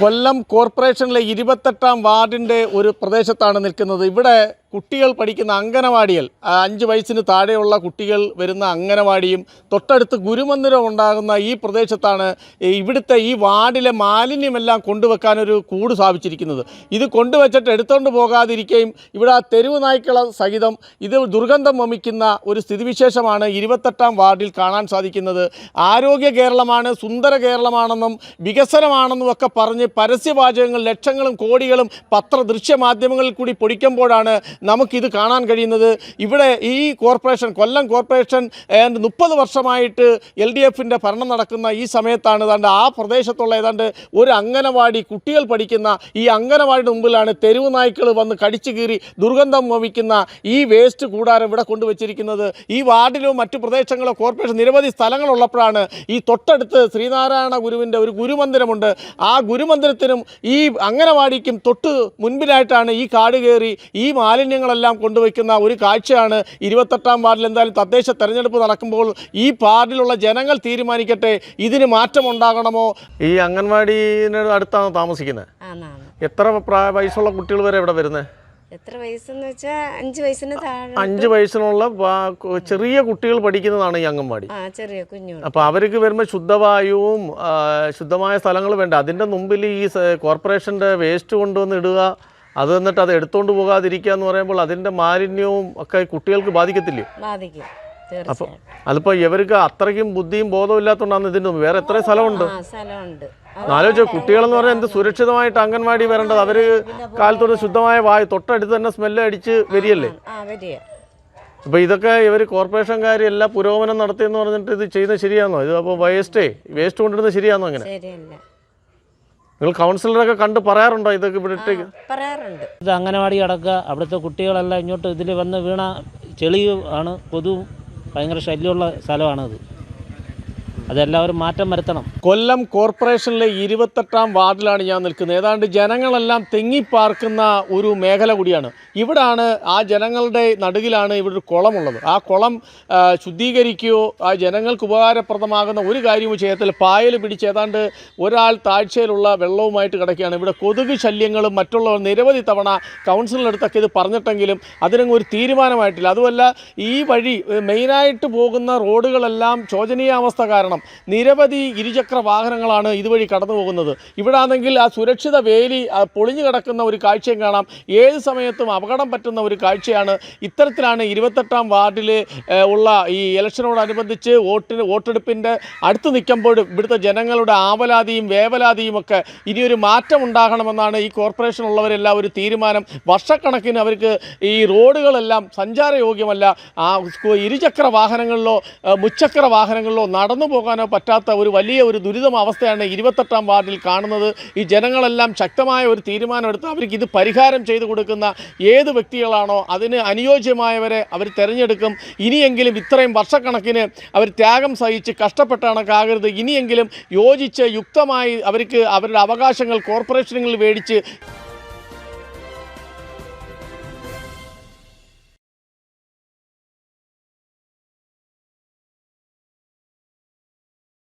കൊല്ലം കോർപ്പറേഷനിലെ ഇരുപത്തെട്ടാം വാർഡിന്റെ ഒരു പ്രദേശത്താണ് നിൽക്കുന്നത്. ഇവിടെ കുട്ടികൾ പഠിക്കുന്ന അങ്കനവാടികൾ അഞ്ച് വയസ്സിന് താഴെയുള്ള കുട്ടികൾ വരുന്ന അങ്കനവാടിയും തൊട്ടടുത്ത് ഗുരുമന്ദിരം ഉണ്ടാകുന്ന ഈ പ്രദേശത്താണ് ഇവിടുത്തെ ഈ വാർഡിലെ മാലിന്യമെല്ലാം കൊണ്ടുവെക്കാനൊരു കൂട് സ്ഥാപിച്ചിരിക്കുന്നത്. ഇത് കൊണ്ടുവച്ചിട്ട് എടുത്തുകൊണ്ട് പോകാതിരിക്കുകയും ഇവിടെ തെരുവ് നായ്ക്കള സഹിതം ഇത് ദുർഗന്ധം വമിക്കുന്ന ഒരു സ്ഥിതിവിശേഷമാണ് ഇരുപത്തെട്ടാം വാർഡിൽ കാണാൻ സാധിക്കുന്നത്. ആരോഗ്യ കേരളമാണ് സുന്ദര കേരളമാണെന്നും വികസനമാണെന്നും ഒക്കെ പറഞ്ഞ് പരസ്യവാചകങ്ങൾ ലക്ഷങ്ങളും കോടികളും പത്ര ദൃശ്യമാധ്യമങ്ങളിൽ കൂടി പൊടിക്കുമ്പോഴാണ് നമുക്കിത് കാണാൻ കഴിയുന്നത്. ഇവിടെ ഈ കോർപ്പറേഷൻ കൊല്ലം കോർപ്പറേഷൻ ഏതാണ്ട് മുപ്പത് വർഷമായിട്ട് എൽ ഡി എഫിന്റെ ഭരണം നടക്കുന്ന ഈ സമയത്താണ് ഏതാണ്ട് ആ പ്രദേശത്തുള്ള ഏതാണ്ട് ഒരു അംഗനവാടി കുട്ടികൾ പഠിക്കുന്ന ഈ അംഗനവാടിയുടെ മുമ്പിലാണ് തെരുവ് നായ്ക്കൾ വന്ന് കടിച്ചു കീറി ദുർഗന്ധം വമിക്കുന്ന ഈ വേസ്റ്റ് കൂടാരം ഇവിടെ കൊണ്ടുവച്ചിരിക്കുന്നത്. ഈ വാർഡിലോ മറ്റു പ്രദേശങ്ങളോ കോർപ്പറേഷൻ നിരവധി സ്ഥലങ്ങളുള്ളപ്പോഴാണ് ഈ തൊട്ടടുത്ത് ശ്രീനാരായണ ഗുരുവിന്റെ ഒരു ഗുരുമന്ദിരമുണ്ട്. ആ ഗുരുമന്ദിരത്തിനും ഈ അംഗനവാടിക്കും തൊട്ട് മുൻപിലായിട്ടാണ് ഈ കാട് കയറി ഈ മാലിന്യങ്ങളെല്ലാം കൊണ്ടുവയ്ക്കുന്ന ഒരു കാഴ്ചയാണ് ഇരുപത്തെട്ടാം വാർഡിൽ എന്തായാലും തദ്ദേശ തെരഞ്ഞെടുപ്പ് നടക്കുമ്പോൾ ഈ വാർഡിലുള്ള ജനങ്ങൾ തീരുമാനിക്കട്ടെ ഇതിന് മാറ്റമുണ്ടാകണമോ? ഈ അംഗൻവാടിയുടെ അടുത്താണ് താമസിക്കുന്നത് എത്ര പ്രായ വയസ്സുള്ള കുട്ടികൾ വരെ ഇവിടെ വരുന്നത്? എത്ര വയസ്സെന്ന് വെച്ചാൽ അഞ്ച് വയസ്സിന് താഴെ അഞ്ച് വയസ്സിനുള്ള ചെറിയ കുട്ടികൾ പഠിക്കുന്നതാണ് ഈ അംഗൻവാടി. ആ ചെറിയ കുഞ്ഞുങ്ങൾ. അപ്പോൾ അവർക്ക് വരുമ്പോൾ ശുദ്ധവായുവും ശുദ്ധമായ സ്ഥലങ്ങൾ വേണ്ട. അതിന്റെ മുമ്പിൽ ഈ കോർപ്പറേഷന്റെ കോർപ്പറേഷന്റെ വേസ്റ്റ് കൊണ്ടുവന്ന് ഇടുക അത് എന്നിട്ട് അത് എടുത്തുകൊണ്ട് പോകാതിരിക്കുക എന്ന് പറയുമ്പോൾ അതിന്റെ മാലിന്യവും ഒക്കെ കുട്ടികൾക്ക് ബാധിക്കത്തില്ലേ? ബാധിക്കും. അതിപ്പോ അതിപ്പോൾ ഇവർക്ക് അത്രയ്ക്കും ബുദ്ധിയും ബോധവും ഇല്ലാത്തതുകൊണ്ടാണ് ഇതിന്റെ വേറെ എത്ര സ്ഥലമുണ്ട്? സ്ഥലമുണ്ട്. ആലോചിച്ച കുട്ടികളെന്ന് പറഞ്ഞാൽ എന്ത് സുരക്ഷിതമായിട്ട് അംഗൻവാടി വരേണ്ടത്? അവർ കാലത്തോട് ശുദ്ധമായ വായു തൊട്ടടുത്ത് തന്നെ സ്മെല്ല് അടിച്ച് വരികയല്ലേ? അപ്പോൾ ഇതൊക്കെ ഇവർ കോർപ്പറേഷൻകാർ എല്ലാ പുരോഗമനം നടത്തിയെന്ന് പറഞ്ഞിട്ട് ഇത് ചെയ്യുന്നത് ശരിയാണോ? ഇത് അപ്പോൾ വേസ്റ്റേ വേസ്റ്റ് കൊണ്ടിരുന്നത് ശരിയാണോ അങ്ങനെ? ശരിയല്ല. നിങ്ങൾ കൗൺസിലറൊക്കെ കണ്ട് പറയാറുണ്ടോ ഇതൊക്കെ ഇവിടെ ഇട്ട് പറയാറുണ്ട്. ഇത് അംഗനവാടി അടക്കുക അവിടുത്തെ കുട്ടികളെല്ലാം ഇങ്ങോട്ട് ഇതിൽ വന്ന് വീണ ചെളി ആണ് കൊതുവും ഭയങ്കര ശല്യമുള്ള സ്ഥലമാണത്. അതെല്ലാവരും മാറ്റം വരുത്തണം. കൊല്ലം കോർപ്പറേഷനിലെ ഇരുപത്തെട്ടാം വാർഡിലാണ് ഞാൻ നിൽക്കുന്നത്. ഏതാണ്ട് ജനങ്ങളെല്ലാം തെങ്ങിപ്പാർക്കുന്ന ഒരു മേഖല കൂടിയാണ്. ഇവിടാണ് ആ ജനങ്ങളുടെ നടുകിലാണ് ഇവിടെ ഒരു കുളമുള്ളത്. ആ കുളം ശുദ്ധീകരിക്കുകയോ ആ ജനങ്ങൾക്ക് ഉപകാരപ്രദമാകുന്ന ഒരു കാര്യവും ചെയ്യത്തില്ല. പായൽ പിടിച്ച് ഏതാണ്ട് ഒരാൾ താഴ്ചയിലുള്ള വെള്ളവുമായിട്ട് കിടക്കുകയാണ്. ഇവിടെ കൊതുക് ശല്യങ്ങളും മറ്റുള്ളവർ നിരവധി തവണ കൗൺസിലിനടുത്തൊക്കെ ഇത് പറഞ്ഞിട്ടെങ്കിലും അതിനങ്ങ് ഒരു തീരുമാനമായിട്ടില്ല. അതുമല്ല ഈ വഴി മെയിനായിട്ട് പോകുന്ന റോഡുകളെല്ലാം ശോചനീയാവസ്ഥ കാരണം നിരവധി ഇരുചക്ര വാഹനങ്ങളാണ് ഇതുവഴി കടന്നു പോകുന്നത്. ഇവിടെ ആണെങ്കിൽ ആ സുരക്ഷിത വേലി പൊളിഞ്ഞു കിടക്കുന്ന ഒരു കാഴ്ചയും കാണാം. ഏത് സമയത്തും അപകടം പറ്റുന്ന ഒരു കാഴ്ചയാണ്. ഇത്തരത്തിലാണ് ഇരുപത്തെട്ടാം വാർഡിൽ ഉള്ള ഈ ഇലക്ഷനോടനുബന്ധിച്ച് വോട്ടിന് വോട്ടെടുപ്പിന്റെ അടുത്ത് നിൽക്കുമ്പോഴും ഇവിടുത്തെ ജനങ്ങളുടെ ആവലാതിയും വേവലാതിയും ഒക്കെ ഇനിയൊരു മാറ്റം ഉണ്ടാകണമെന്നാണ് ഈ കോർപ്പറേഷൻ ഉള്ളവരെല്ലാം ഒരു തീരുമാനം. വർഷക്കണക്കിന് അവർക്ക് ഈ റോഡുകളെല്ലാം സഞ്ചാരയോഗ്യമല്ല. ആ ഇരുചക്ര വാഹനങ്ങളിലോ മുച്ചക്ര വാഹനങ്ങളിലോ നടന്നു പോകാനോ പറ്റാത്ത ഒരു വലിയ ഒരു ദുരിതം അവസ്ഥയാണ് ഇരുപത്തെട്ടാം വാർഡിൽ കാണുന്നത്. ഈ ജനങ്ങളെല്ലാം ശക്തമായ ഒരു തീരുമാനമെടുത്ത് അവർക്ക് ഇത് പരിഹാരം ചെയ്തു കൊടുക്കുന്ന ഏത് വ്യക്തികളാണോ അതിന് അനുയോജ്യമായവരെ അവർ തിരഞ്ഞെടുക്കും. ഇനിയെങ്കിലും ഇത്രയും വർഷക്കണക്കിന് അവർ ത്യാഗം സഹിച്ച് കഷ്ടപ്പെട്ട കണക്കാകരുത്. ഇനിയെങ്കിലും യോജിച്ച് യുക്തമായി അവർക്ക് അവരുടെ അവകാശങ്ങൾ കോർപ്പറേഷനുകളിൽ മേടിച്ച്